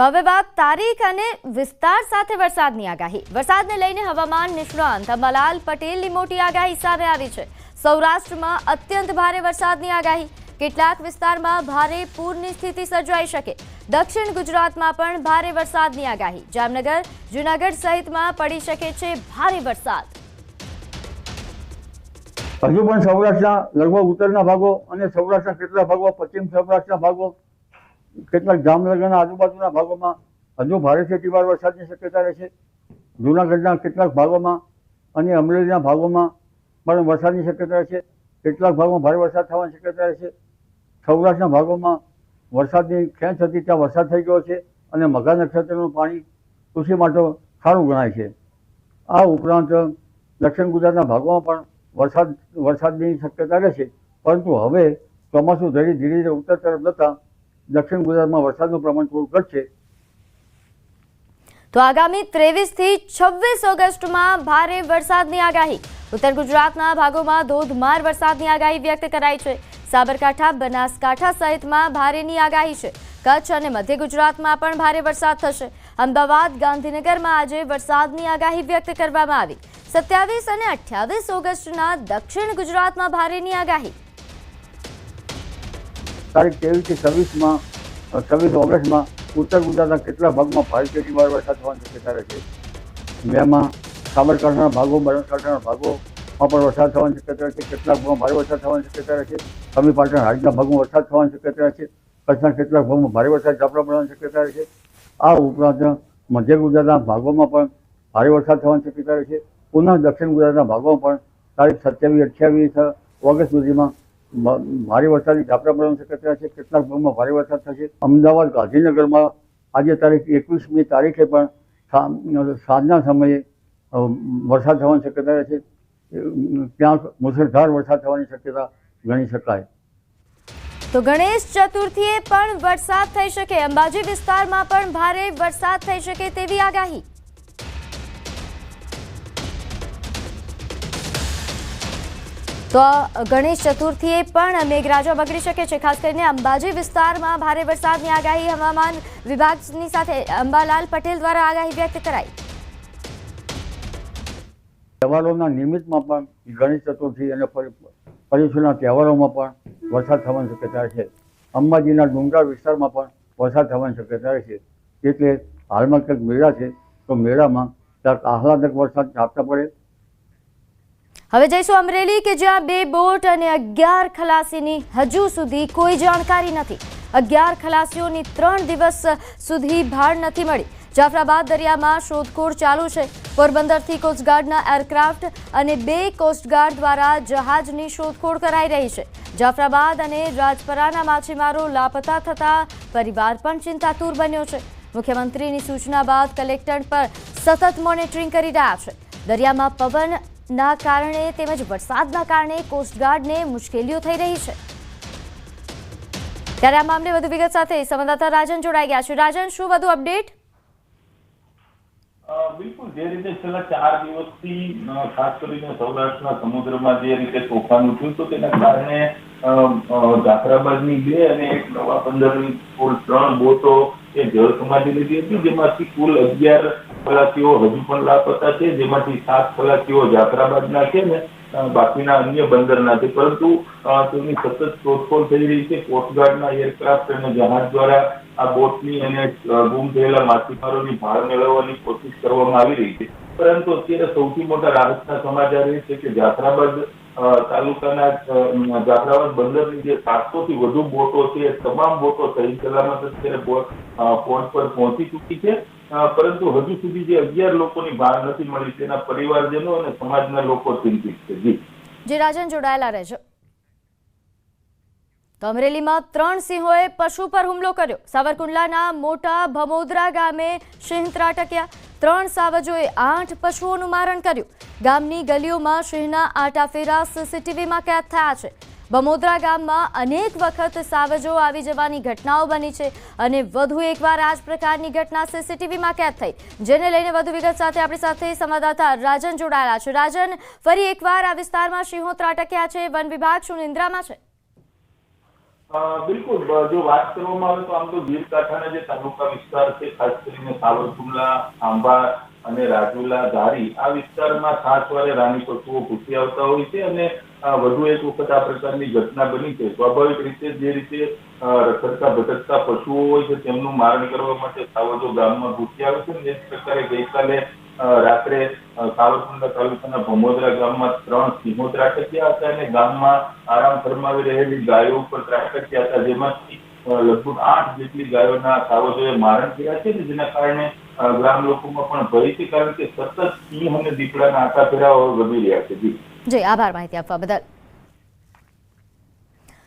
તો હવે વાત તારીખ અને વિસ્તાર સાથે વરસાદની આગાહી. વરસાદને લઈને હવામાન નિષ્ણાંત અંબાલાલ પટેલની મોટી આગાહી સામે આવી છે. સૌરાષ્ટ્રમાં અત્યંત ભારે વરસાદની આગાહી. કેટલાક વિસ્તારમાં ભારે પૂરની સ્થિતિ સર્જાઈ શકે. દક્ષિણ ગુજરાતમાં પણ ભારે વરસાદની આગાહી. જામનગર, જૂનાગઢ સહિતમાં પડી શકે છે ભારે વરસાદ. હજુ પણ સૌરાષ્ટ્રના લગભગ ઉત્તરના ભાગો અને સૌરાષ્ટ્રના કેટલા ભાગો પશ્ચિમ સૌરાષ્ટ્રના ભાગો કેટલાક જામનગરના આજુબાજુના ભાગોમાં હજુ ભારેથી અતિભાર વરસાદની શક્યતા રહેશે. જૂનાગઢના કેટલાક ભાગોમાં અને અમરેલીના ભાગોમાં પણ વરસાદની શક્યતા રહેશે. કેટલાક ભાગોમાં ભારે વરસાદ થવાની શક્યતા રહેશે. સૌરાષ્ટ્રના ભાગોમાં વરસાદની ખેંચ હતી, ત્યાં વરસાદ થઈ ગયો છે અને મઘા નક્ષત્રનું પાણી કૃષિ માટે સારું ગણાય છે. આ ઉપરાંત દક્ષિણ ગુજરાતના ભાગોમાં પણ વરસાદ, વરસાદની શક્યતા રહેશે. પરંતુ હવે ચોમાસું ધીરે ધીરે ધીરે ઉત્તર તરફ જતાં દક્ષિણ ગુજરાતમાં વરસાદનું પ્રમાણ થોડું ઘટશે. તો આગામી ત્રેવીસથી છવ્વીસ ઓગસ્ટમાં ભારે વરસાદની આગાહી. ઉત્તર ગુજરાતના ભાગોમાં ધોધમાર વરસાદની આગાહી વ્યક્ત કરાઈ છે. સાબરકાંઠા, બનાસકાંઠા સહિતમાં ભારેની આગાહી છે. કચ્છ અને મધ્ય ગુજરાતમાં પણ ભારે વરસાદ થશે. અમદાવાદ, ગાંધીનગરમાં આજે વરસાદની આગાહી વ્યક્ત કરવામાં આવી. સત્યાવીસ અને અઠ્યાવીસ ઓગસ્ટના દક્ષિણ ગુજરાતમાં ભારેની આગાહી. તારીખ ત્રેવીસથી છવ્વીસમાં છવ્વીસ ઓગસ્ટમાં ઉત્તર ગુજરાતના કેટલા ભાગમાં ભારે વાર વરસાદ થવાની શક્યતા રહેશે મેમાં સાબરકાંઠાના ભાગો, બનાસકાંઠાના ભાગોમાં પણ વરસાદ થવાની શક્યતા રહેશે કેટલાક ભાગમાં ભારે વરસાદ થવાની શક્યતા રહેશે સમી પાટણ રાજ્યના ભાગમાં વરસાદ થવાની શક્યતા રહેશે કચ્છના કેટલાક ભાગમાં ભારે વરસાદ ઝાપડા પડવાની શક્યતા રહેશે આ ઉપરાંત મધ્ય ગુજરાતના ભાગોમાં પણ ભારે વરસાદ થવાની શક્યતા રહેશે પુનઃ દક્ષિણ ગુજરાતના ભાગોમાં પણ તારીખ સત્યાવીસ અઠ્યાવીસ ઓગસ્ટ સુધીમાં ભારે વરસાદની ઝાપટા પડવાની શક્યતા છે, કેટલાક ભાગમાં ભારે વરસાદ થશે. અમદાવાદ ગાંધીનગરમાં આજે તારીખ એકવીસમી તારીખે પણ સાંજના સમયે વરસાદ થવાની શક્યતા છે. ત્યાં મુસળધાર વરસાદ થવાની શક્યતા ગણી શકાય. તો ગણેશ ચતુર્થીએ પણ વરસાદ થઈ શકે, અંબાજી વિસ્તારમાં પણ ભારે વરસાદ થઈ શકે તેવી આગાહી. તો ગણેશ ચતુર્થીએ પણ મેઘરાજા બગડી શકે છે, ખાસ કરીને અંબાજી વિસ્તારમાં ભારે વરસાદની આગાહી હવામાન વિભાગની સાથે અંબાલાલ પટેલ દ્વારા આગાહી વ્યક્ત કરાઈ. તહેવારોના નિમિત્તમાં પણ ગણેશ ચતુર્થી અને પર્ય- તહેવારોમાં પણ વરસાદ થવાની શક્યતા છે. અંબાજીના ડુંગરાળ વિસ્તારમાં પણ વરસાદ થવાની શક્યતા છે. એટલે હાલમાં કંઈક મેળા છે, તો મેળામાં ક્યાંક આહલાદક વરસાદ ઝાપટા પડે હવે જઈશું અમરેલી કે જ્યાં બે બોટ અને અગિયાર ખલાસીની હજુ સુધી કોઈ જાણકારી નથી. અગિયાર ખલાસીઓની ત્રણ દિવસ સુધી ભાડ નથી મળી. જાફરાબાદ દરિયામાં શોધખોળ ચાલુ છે. પોરબંદરથી કોસ્ટગાર્ડના એરક્રાફ્ટ અને બે કોસ્ટગાર્ડ દ્વારા જહાજની શોધખોળ કરાઈ રહી છે. જાફરાબાદ અને રાજપરાના માછીમારો લાપતા થતા પરિવાર પણ ચિંતાતુર બન્યો છે. મુખ્યમંત્રીની સૂચના બાદ કલેક્ટર પર સતત મોનિટરિંગ કરી રહ્યા છે. દરિયામાં પવનના કારણે તેમજ વરસાદના કારણે કોસ્ટગાર્ડને મુશ્કેલીઓ થઈ રહી છે. ત્યારે આ મામલે વધુ વિગત સાથે સંવાદદાતા રાજન જોડાઈ ગયા છે. રાજન, શું વધુ અપડેટ બિલકુલ, જે રીતે છેલ્લા ચાર દિવસથી ખાસ કરીને સૌરાષ્ટ્રના સમુદ્રમાં જે રીતે તોફાન ઉઠ્યું તો તેના કારણે જાફરાબાદની બે અને એક નવા બંદરની કુલ ત્રણ બોટો એ જળ સમાધિ લીધી હતી, જેમાંથી કુલ અગિયાર ખલાસીઓ હજુ પણ લાપતા છે, જેમાંથી સાત ખલાસીઓ જાફરાબાદના છે ને બાકીના અન્ય બંદર નથી. પરંતુ તેમની સતત શોધખોળ થઈ રહી છે. કોસ્ટગાર્ડના એરક્રાફ્ટ અને જહાજ દ્વારા આ બોટની અને ગુમ થયેલા માછીમારોની ભાળ મેળવવાની કોશિશ કરવામાં આવી રહી છે. પરંતુ અત્યારે સૌથી મોટા રાહતના સમાચાર એ છે કે જાફરાબાદ તાલુકાના જાફરાબાદ બંદરની જે સાતસો થી વધુ બોટો છે તમામ બોટો સહી સલામત અત્યારે પોર્ટ પર પહોંચી ચૂકી છે. પરંતુ હજુ સુધી જે અગિયાર લોકોની ભાળ નથી મળી, તેના પરિવારજનો અને સમાજના લોકો ચિંતિત છે. જી. જી રાજન જોડાયેલા રહેજો. તો અમરેલીમાં ત્રણ સિંહોએ પશુ પર હુમલો કર્યો. સાવરકુંડલાના મોટા ભમોદરા ગામે સિંહ ત્રાટક્યા. ત્રણ સાવજોએ આઠ પશુઓનું મારણ કર્યું. ગામની ગલીઓમાં સિંહના આટાફેરા સીસીટીવીમાં કેદ થયા છે. બમોદરા ગામમાં અનેક વખત સાવજો આવી જવાની ઘટનાઓ બની છે અને વધુ એકવાર આ જ પ્રકારની ઘટના સીસીટીવીમાં કેદ થઈ. જેને લઈને વધુ વિગત સાથે આપણી સાથે સંવાદદાતા રાજન જોડાયેલા છે. રાજન, ફરી એકવાર આ વિસ્તારમાં સિંહો ત્રાટક્યા છે. વન વિભાગ શું નિંદ્રામાં છે બિલકુલ. જો વાત કરવામાં આવે તો આમ તો ગીર જે તાલુકા વિસ્તાર છે, ખાસ કરીને સાવરકુંડલા આંબા અને રાજુલા, ધારી, આ વિસ્તારમાં ખાસ વારે રાની પશુઓ ઘૂસી આવતા હોય છે અને વધુ એક વખત આ પ્રકારની ઘટના બની છે. સ્વાભાવિક રીતે જે રીતે રખડતા, ભટકતા પશુઓ હોય છે, તેમનું મારણ કરવા માટે સાવજો ગામમાં ઘૂસી આવે છે એ પ્રકારે ગઈકાલે રાત્રે સાવરકુંડલા તાલુકાના ભમોદરા ગામમાં ત્રણ સિંહો ત્રાટક્યા હતા અને ગામમાં આરામ ફરમાવી રહેલી ગાયો ઉપર ત્રાટક્યા હતા, જેમાંથી લગભગ આઠ જેટલી ગાયોના સાવજોએ મારણ થયા છે જેના કારણે ગ્રામ લોકોમાં પણ ભય છે, કારણ કે સતત સિંહ અને દીપડાના આંટા ફેરાઓ વધી રહ્યા છે. જી. જી, આભાર માહિતી આપવા બદલ.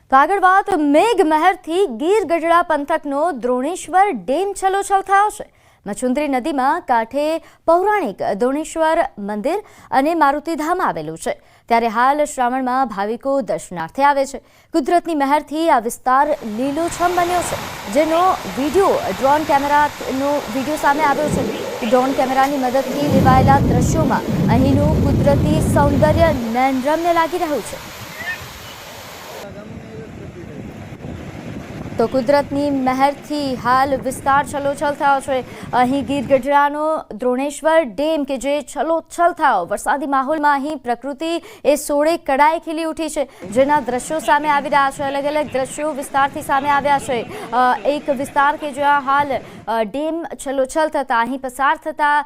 તો આગળ વાત મેઘ મહેરથી ગીર ગઢડા પંથકનો દ્રોણેશ્વર ડેમ છલોછલ થયો છે. મચુંદરી નદીમાં કાંઠે પૌરાણિક દ્રોણેશ્વર મંદિર અને મારુતિધામ આવેલું છે. ત્યારે હાલ શ્રાવણમાં ભાવિકો દર્શનાર્થે આવે છે. કુદરતની મહેરથી આ વિસ્તાર લીલોછમ બન્યો છે. જેનો વીડિયો, ડ્રોન કેમેરાનો વીડિયો સામે આવ્યો છે. ડ્રોન કેમેરાની મદદથી લેવાયેલા દ્રશ્યોમાં અહીંનું કુદરતી સૌંદર્ય નયનરમ્ય લાગી રહ્યું છે. તો કુદરતની મહેરથી હાલ વિસ્તાર છલોછલ થયો છે. અહીં ગીર ગઢડાનો દ્રોણેશ્વર ડેમ કે જે છલોછલ થયો. વરસાદી માહોલમાં અહીં પ્રકૃતિ એ સોળે કડાઈ ખીલી ઉઠી છે. જેના દ્રશ્યો સામે આવી રહ્યા છે. અલગ અલગ દ્રશ્યો વિસ્તારથી સામે આવ્યા છે. એક વિસ્તાર કે જ્યાં હાલ ડેમ છલોછલ થતા, અહીં પસાર થતા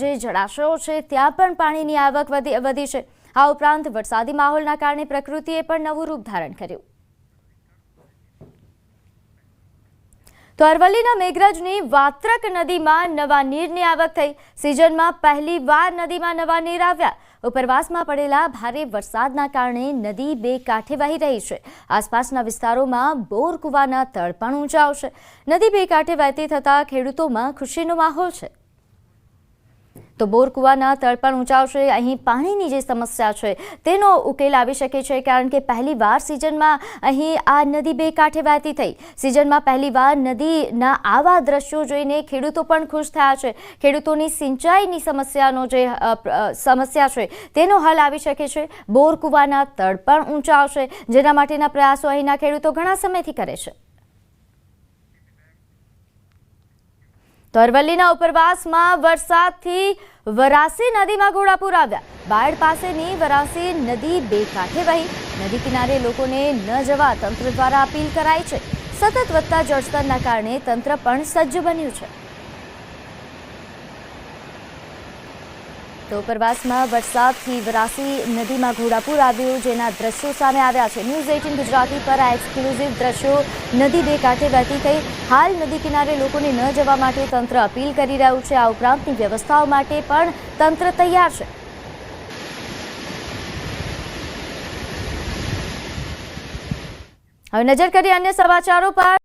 જે જળાશયો છે, ત્યાં પણ પાણીની આવક વધી છે. આ ઉપરાંત વરસાદી માહોલના કારણે પ્રકૃતિએ પણ નવું રૂપ ધારણ કર્યું. તો અરવલ્લીના મેઘરજની વાત્રક નદીમાં નવા નીરની આવક થઈ. સિઝનમાં પહેલી વાર નદીમાં નવા નીર આવ્યા. ઉપરવાસમાં પડેલા ભારે વરસાદના કારણે નદી બે કાંઠે વહી રહી છે. આસપાસના વિસ્તારોમાં બોર કૂવાના તળ પણ ઊંચા આવશે. નદી બે કાંઠે વહેતી થતાં ખેડૂતોમાં ખુશીનો માહોલ છે. તો બોર કૂવાના તળ પણ ઊંચાવશે. અહીં પાણીની જે સમસ્યા છે, તેનો ઉકેલ આવી શકે છે, કારણ કે પહેલી વાર સિઝનમાં અહીં આ નદી બે કાંઠે વહેતી થઈ. સિઝનમાં પહેલીવાર નદીના આવા દ્રશ્યો જોઈને ખેડૂતો પણ ખુશ થયા છે. ખેડૂતોની સિંચાઈની સમસ્યાનો જે સમસ્યા છે, તેનો હલ આવી શકે છે. બોર કૂવાના તળ પણ ઊંચા આવશે જેના માટેના પ્રયાસો અહીંના ખેડૂતો ઘણા સમયથી કરે છે. તો અરવલ્લીના ઉપરવાસમાં વરસાદથી વરાસી નદીમાં ઘોડાપુર આવ્યા. બાયડ પાસેની વરાસી નદી બે કાંઠે વહી. નદી કિનારે લોકોને ન જવા તંત્ર દ્વારા અપીલ કરાઈ છે. સતત વધતા જળસ્તરના કારણે તંત્ર પણ સજ્જ બન્યું છે. તો ઉપરવાસમાં વરસાદથી વરાસી નદીમાં ઘોડાપૂર આવ્યું, જેના દ્રશ્યો સામે આવ્યા છે. ન્યૂઝ એઇટીન ગુજરાતી પર આ એક્સક્લુઝિવ દ્રશ્યો નદી બે કાંઠે વહેતી થઈ. હાલ નદી કિનારે લોકોને ન જવા માટે તંત્ર અપીલ કરી રહ્યું છે. આ ઉપરાંતની વ્યવસ્થાઓ માટે પણ તંત્ર તૈયાર છે. હવે નજર કરીએ અન્ય સમાચારો પર.